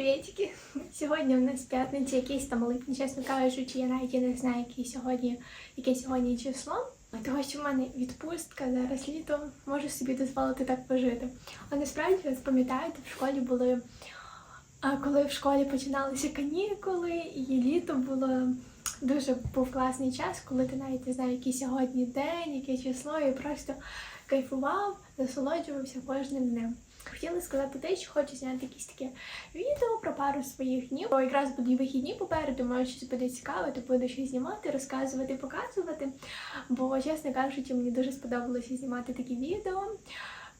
Привітики! Сьогодні у нас п'ятниця, якийсь там липень, чесно кажучи, я навіть не знаю, яке сьогодні, яке сьогодні число. Того, що в мене відпустка зараз літо, можу собі дозволити так пожити. А насправді, ви пам'ятаєте, в школі були, коли в школі починалися канікули, і літо було дуже був класний час, коли ти навіть не знав, який сьогодні день, яке число, і просто кайфував, насолоджувався кожним днем. Хотіла сказати те, що хочу зняти якісь таке відео про пару своїх днів. Бо якраз будуть вихідні попереду, може щось буде цікаве, то буду щось знімати, розказувати, показувати. Бо, чесно кажучи, мені дуже сподобалося знімати такі відео,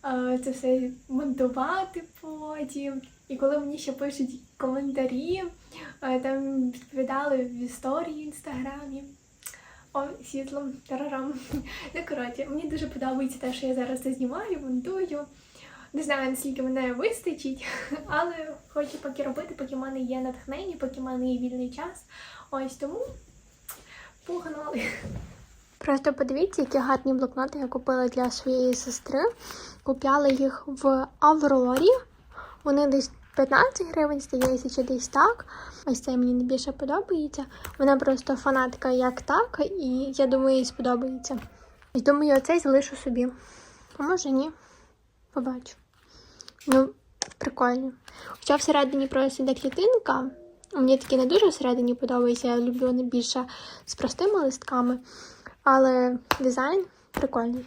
е, це все монтувати потім. І коли мені ще пишуть коментарі, е, там відповідали в історії в інстаграмі. О, світлом, тарарам. Ну, коротше, мені дуже подобається те, що я зараз це знімаю, монтую. Не знаю, наскільки мене вистачить, але хочу поки робити, поки в мене є натхнення, поки в мене є вільний час. Ось тому погнали. Просто подивіться, які гарні блокноти я купила для своєї сестри. Купляла їх в Аврорі. Вони десь 15 гривень, здається, чи десь так. Ось цей мені найбільше подобається. Вона просто фанатка як так, і я думаю, їй сподобається. Ось думаю, оцей залишу собі. А може ні. Побачу. Ну, прикольно. Хоча всередині просто йде клітинка. Мені такі не дуже всередині подобається. Я люблю вони більше з простими листками. Але дизайн прикольний.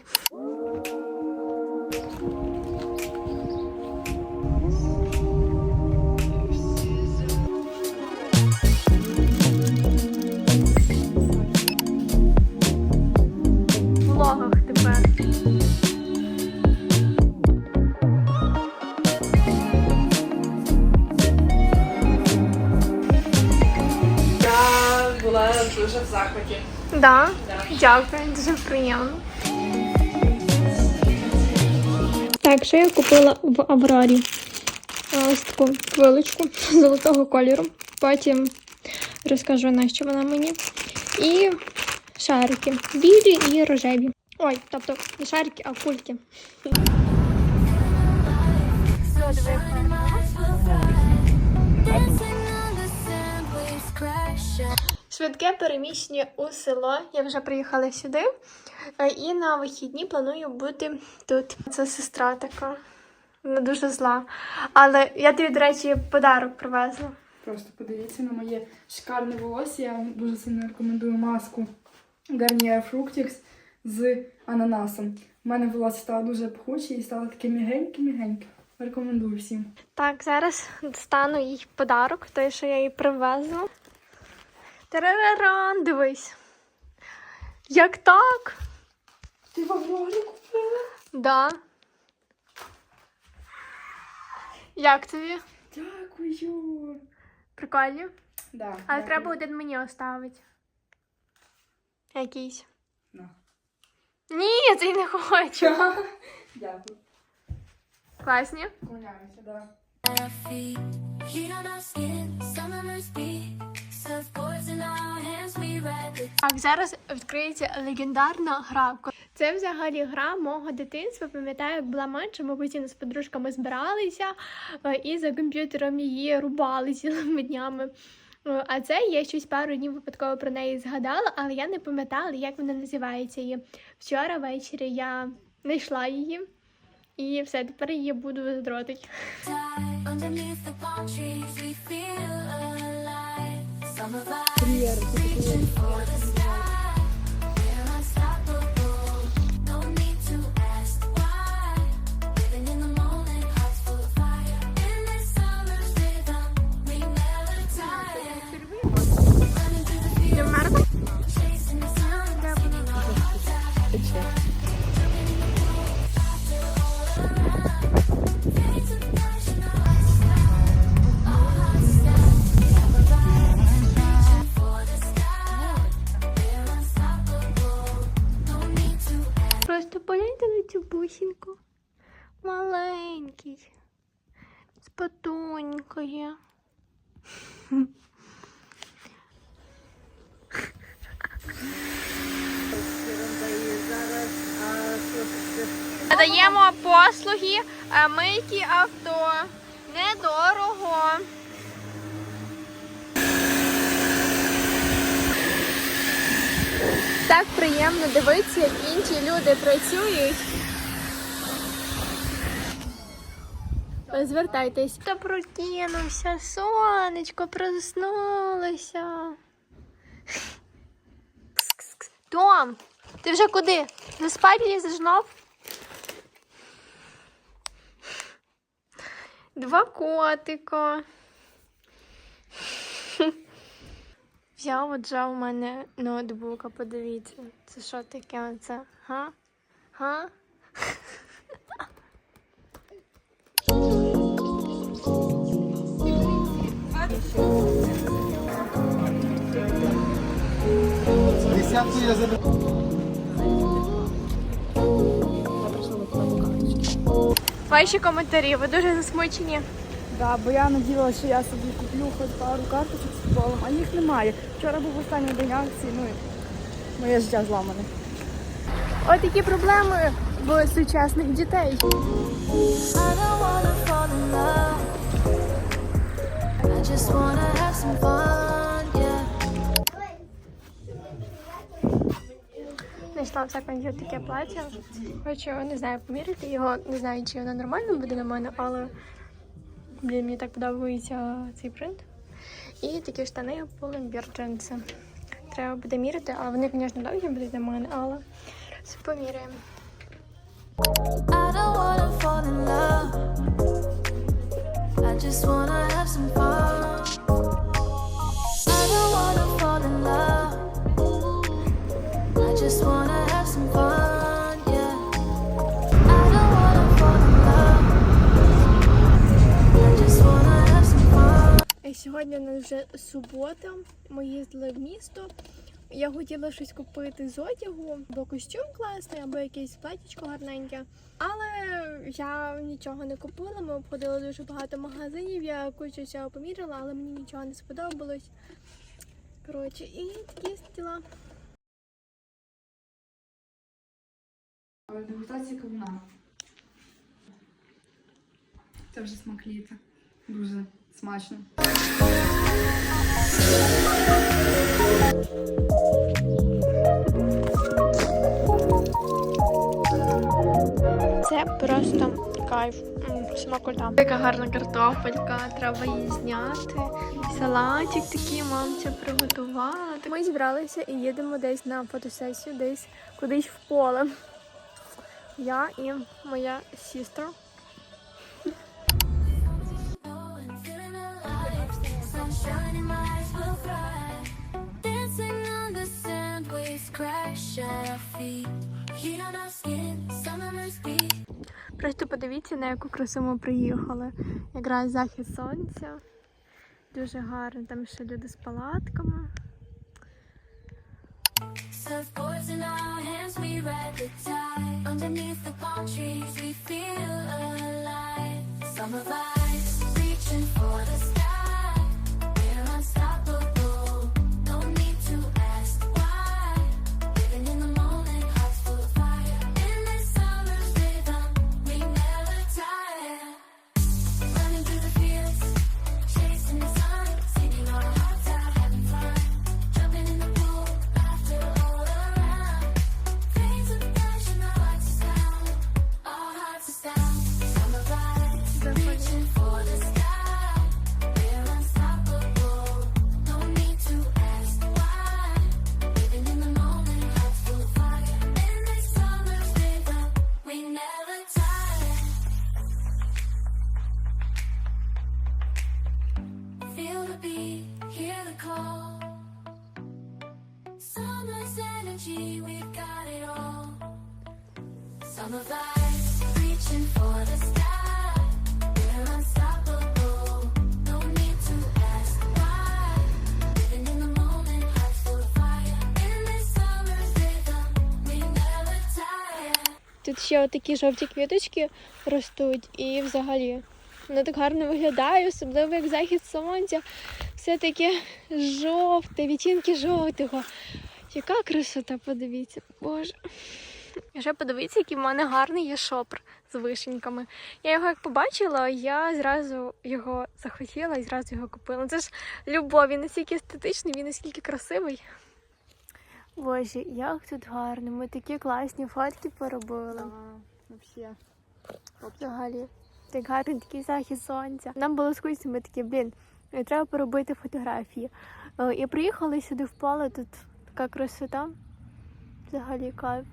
Да? Дякую, дуже приємно. Так, що я купила в Аврорі? Ось таку хвилочку золотого кольору. Потім розкажу, на що вона мені. І шарики. Білі і рожеві. Ой, тобто не шарики, а кульки. Швидке переміщення у село. Я вже приїхала сюди. Е, І на вихідні планую бути тут. Це сестра така. Вона дуже зла. Але я тобі, до речі, подарок привезла. Просто подивіться на моє шикарне волосся. Я вам дуже сильно рекомендую маску Garnier Fructix з ананасом. У мене волосся стало дуже пахуче і стало таке мігеньке-мігеньке. Рекомендую всім. Так, зараз достану їй подарок, той, що я їй привезла. Тарараран, дивись. Як так? Ти в Аврорі купила? Да. Як тобі? Дякую. Прикольно. Да, Але дякую. треба один мені оставити. Якийсь. На. Ні, це й не хочу. Дякую. Класні. Клоняюся, да. Our feet, heat on our skin, summer's beat, surfboards in our hands, we ride the Так, зараз відкриється легендарна гра. Це взагалі гра мого дитинства. Пам'ятаю, як була менша, ми постійно з подружками збиралися е, і за комп'ютером її рубали цілими днями. Е, А це я щось пару днів випадково про неї згадала, але я не пам'ятала, як вона називається. І вчора ввечері я знайшла її. І все, тепер її буду задротити. tide. Потонькою. Надаємо послуги е, мийки авто, Недорого. Так приємно дивитися, як інші люди працюють. Звертайтесь. Та прокинувся, сонечко проснулося. Том, ти вже куди? На спати лізеш знов? Два котика. Взяв отжав у мене ноутбука, подивіться. Це що таке оце? Га? Га? Я заберу. Ваші коментарі, ви дуже засмучені. Да, бо я надіялася, що я собі куплю хоч пару карточок з футболом, а їх немає. Вчора був останній день акції, ну і моє життя зламане. От такі проблеми в сучасних дітей. I don't wanna fall in love. I just wanna have some fun, Знайшла в секунді таке плаття. Хочу, не знаю, поміряти його. Не знаю, чи воно нормально буде на мене, але блін, мені так подобається цей принт. І такі штани джинси. Треба буде міряти, але вони, звісно, довгі будуть на мене, але зараз поміряємо. Just wanna Е, Сьогодні у нас вже субота. Ми їздили в місто. Я хотіла щось купити з одягу, або костюм класний, або якесь платічко гарненьке. Але я нічого не купила. Ми обходили дуже багато магазинів. Я кучу всього поміряла, але мені нічого не сподобалось. Коротше, і такі діла. Дегустація кавуна. Це вже смак літа. Дуже смачно. Це просто кайф. Смакота. Така гарна картопелька, треба її зняти. Салатик такий мамця приготувала. Ми зібралися і їдемо десь на фотосесію, десь кудись в поле. Я і моя beat. Просто подивіться, на яку красу ми приїхали. Якраз захід сонця. Дуже гарно. Там ще люди з палатками. Surfboards in our hands, we ride the tide. Underneath the palm trees, we feel alive. Summer vibes, reaching for the sky. Тут ще такі жовті квіточки ростуть і взагалі воно так гарно виглядає, особливо як захід сонця. Все таке жовте, відтінки жовтого. Яка красота, подивіться, боже. Ще подивіться, який в мене гарний є шопер з вишеньками. Я його як побачила, я зразу його захотіла і зразу його купила. Це ж любов, він настільки естетичний, він настільки красивий. Боже, як тут гарно. Ми такі класні фотки поробили. Взагалі. Взагалі. Так гарний такий захід сонця. Нам було скучно, ми такі, блін, е, треба поробити фотографії. Е, І приїхали сюди в поле, тут така красота. Взагалі кайф.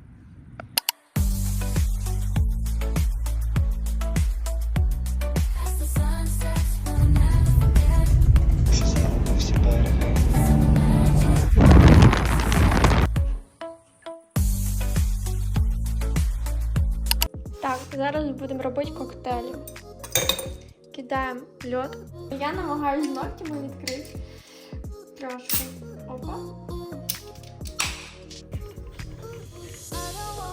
Зараз будемо робити коктейлі. Кидаємо льод. Я намагаюся ногтями відкрити. Трошки. Опа.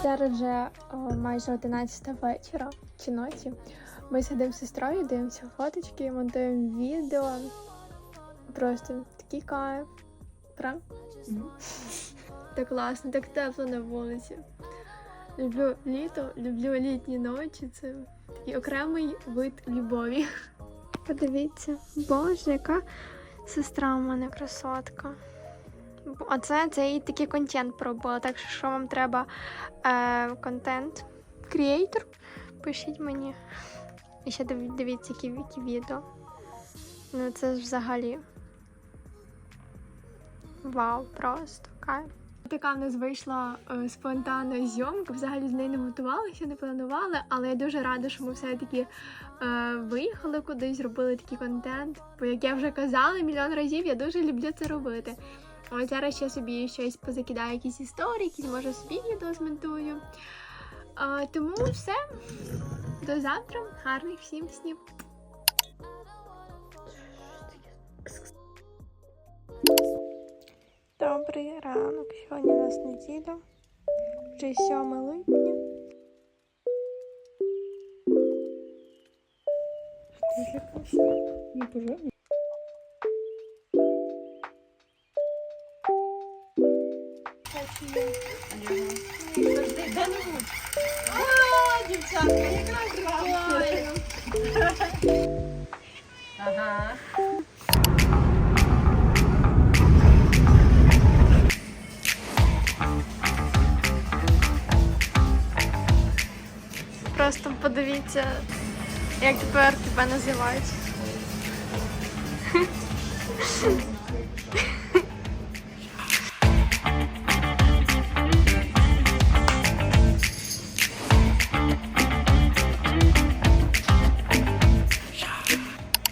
Зараз вже о, майже 11 вечора чи ночі. Ми сидимо з сестрою, дивимося фоточки, монтуємо відео. Просто такий кайф. Правда? Так класно, так тепло на вулиці. Люблю літо, люблю літні ночі. Це такий окремий вид любові. Подивіться, боже, яка сестра у мене красотка. А це, це такий контент пробувала. Так що, що вам треба е, контент креатор, пишіть мені. І ще дивіться, які, які відео. Ну це ж взагалі. Вау, просто кайф. Така в нас вийшла е, спонтанна зйомка. Взагалі з нею не готувалися, не планували, але я дуже рада, що ми все-таки е, виїхали кудись, зробили такий контент. Бо як я вже казала мільйон разів, я дуже люблю це робити. Ось зараз ще собі щось позакидаю, якісь історії, якісь може собі відео змонтую. Е, тому все. До завтра. Гарних всім снів. Нас неділя. Вже 7 липня. Не пожежні. Просто подивіться, як тепер тебе називають.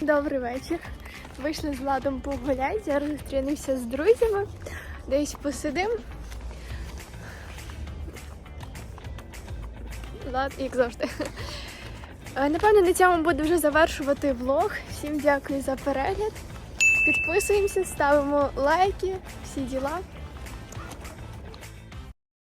Добрий вечір. Вийшли з Владом погуляти, зараз зустрінемося з друзями. Десь посидимо. Влад, як завжди. Е, Напевно, на цьому буду вже завершувати влог. Всім дякую за перегляд. Підписуємося, ставимо лайки, всі діла.